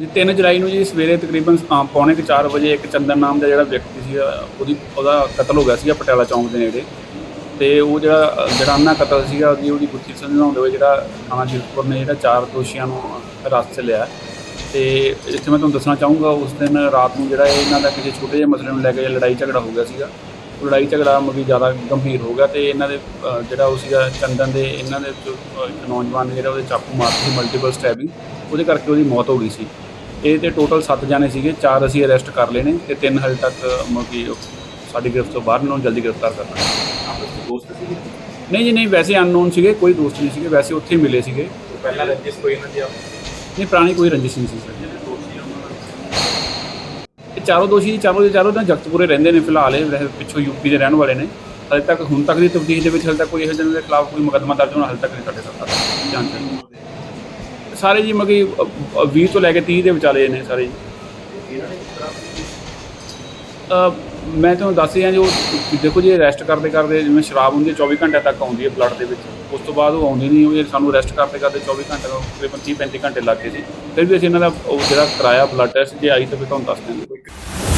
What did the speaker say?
ਜੀ 3 ਜੁਲਾਈ ਨੂੰ ਜੀ ਸਵੇਰੇ ਤਕਰੀਬਨ ਅ, ਪੌਣੇ ਕੁ 4 ਵਜੇ ਇੱਕ ਚੰਦਨ ਨਾਮ ਦਾ ਜਿਹੜਾ ਵਿਅਕਤੀ ਸੀ ਉਹਦੀ ਉਹਦਾ ਕਤਲ ਹੋ ਗਿਆ ਸੀਗਾ ਪਟਿਆਲਾ ਚੌਂਕ ਦੇ ਨੇੜੇ। ਤੇ ਉਹ ਜਿਹੜਾ ਜੜਾਨਾ ਕਤਲ ਸੀਗਾ ਉਹਦੀ ਉਹਦੀ ਗੁੱਥੀ ਸਮਝਾਉਂਦੇ ਹੋਏ ਜਿਹੜਾ ਥਾਣਾ ਜੀਰਕਪੁਰ ਨੇ ਜਿਹੜਾ ਚਾਰ ਦੋਸ਼ੀਆਂ ਨੂੰ ਹਿਰਾਸਤ 'ਚ ਲਿਆ। ਤੇ ਜਿੱਥੇ ਮੈਂ ਤੁਹਾਨੂੰ ਦੱਸਣਾ ਚਾਹੂੰਗਾ ਉਸ ਦਿਨ ਰਾਤ ਨੂੰ ਜਿਹੜਾ ਇਹ ਇਹਨਾਂ ਦਾ ਕਿਸੇ ਛੋਟੇ ਜਿਹੇ ਮਸਲੇ ਨੂੰ ਲੈ ਕੇ ਲੜਾਈ ਝਗੜਾ ਹੋ ਗਿਆ ਸੀਗਾ। ਉਹ ਲੜਾਈ ਝਗੜਾ ਮਗੀ ਜ਼ਿਆਦਾ ਗੰਭੀਰ ਹੋ ਗਿਆ ਤੇ ਇਹਨਾਂ ਦੇ ਅ, ਜਿਹੜਾ ਉਹ ਸੀਗਾ ਚੰਦਨ ਦੇ ਇਹਨਾਂ ਦੇ ਜੋ, ਅ, ਇੱਕ ਨੌਜਵਾਨ ਨੇ ਜਿਹੜਾ ਉਹਦੇ ਚਾਕੂ ਮਾਰਤੀ ਸੀ ਮਲਟੀਪਲ ਸਟੈਬਿੰਗ ਉਹਦੇ ਕਰਕੇ ਉਹਦੀ ਮੌਤ ਹੋ ਗਈ ਸੀ। ਇਹ ਤੇ ਟੋਟਲ 7 ਜਾਣੇ ਸੀਗੇ ਚਾਰ ਅਸੀਂ ਅਰੈਸਟ ਕਰ ਲਏ ਨੇ ਤੇ ਤਿੰਨ ਹਜੇ ਤੱਕ ਮਗੀ ਸਾਡੀ ਗ੍ਰਿਫਤ ਤੋਂ ਬਾਹਰ ਨੇ ਜਲਦੀ ਗ੍ਰਿਫਤਾਰ ਕਰਨਾ ਆਪਸ ਵਿੱਚ ਦੋਸਤ ਸੀ ਨਹੀਂ ਜੀ ਨਹੀਂ ਵੈਸੇ ਅਨਨੋਨ ਸੀਗੇ ਕੋਈ ਦੋਸਤ ਨਹੀਂ ਸੀਗੇ ਵੈਸੇ ਉੱਥੇ ਮਿਲੇ ਸੀਗੇ। ਪਹਿਲਾਂ ਰੰਜਿਸ਼ ਕੋਈ ਇਹਨਾਂ ਦੀ ਨਹੀਂ ਪੁਰਾਣੀ ਕੋਈ ਰੰਜਿਸ਼ ਨਹੀਂ ਸੀ ਇਹ ਚਾਰੋਂ ਦੋਸ਼ੀ ਚਾਰੋਂ ਦੇ ਚਾਰੋਂ ਤਾਂ ਜਗਤਪੁਰੇ ਰਹਿੰਦੇ ਨੇ ਫਿਲਹਾਲ ਇਹ ਵੈਸੇ ਪਿੱਛੋਂ ਯੂਪੀ ਦੇ ਰਹਿਣ ਵਾਲੇ ਨੇ। ਹਜੇ ਤੱਕ ਹੁਣ ਤੱਕ ਦੀ ਤਫਤੀਸ਼ ਦੇ ਵਿੱਚ ਹਜੇ ਤੱਕ ਕੋਈ ਇਹੋ ਜਿਹੇ ਦੇ ਖਿਲਾਫ ਕੋਈ ਮੁਕੱਦਮਾ ਦਰਜ ਹੋਣਾ ਹਜੇ ਤੱਕ ਨਹੀਂ ਸਾਡੇ ਤੱਕ ਜਾਂਚ ਸਾਰੇ ਜੀ ਮਗੀ 20 ਤੋਂ ਲੈ ਕੇ 30 ਦੇ ਵਿਚਾਲੇ ਨੇ ਸਾਰੇ ਜੀ। ਮੈਂ ਤੁਹਾਨੂੰ ਦੱਸ ਰਿਹਾ ਜੋ ਦੇਖੋ ਜੀ ਰੈਸਟ ਕਰਦੇ ਕਰਦੇ ਜਿਵੇਂ ਸ਼ਰਾਬ ਹੁੰਦੀ ਹੈ 24 ਘੰਟੇ ਤੱਕ ਆਉਂਦੀ ਹੈ ਬਲੱਡ ਦੇ ਵਿੱਚ। ਉਸ ਤੋਂ ਬਾਅਦ ਉਹ ਆਉਂਦੀ ਨਹੀਂ, ਉਹ ਇਹ ਸਾਨੂੰ ਰੈਸਟ ਕਰਦੇ ਕਰਦੇ 24 ਘੰਟੇ ਤੋਂ ਤਕਰੀਬਨ 30 35 ਘੰਟੇ ਲੱਗ ਗਏ ਸੀ ਫਿਰ ਵੀ ਅਸੀਂ ਇਹਨਾਂ ਦਾ ਉਹ ਜਿਹੜਾ ਕਰਾਇਆ ਬਲੱਡ ਟੈਸਟ ਜੇ ਆਈ ਤਾਂ ਫਿਰ ਤੁਹਾਨੂੰ ਦੱਸ ਦਿੰਦੇ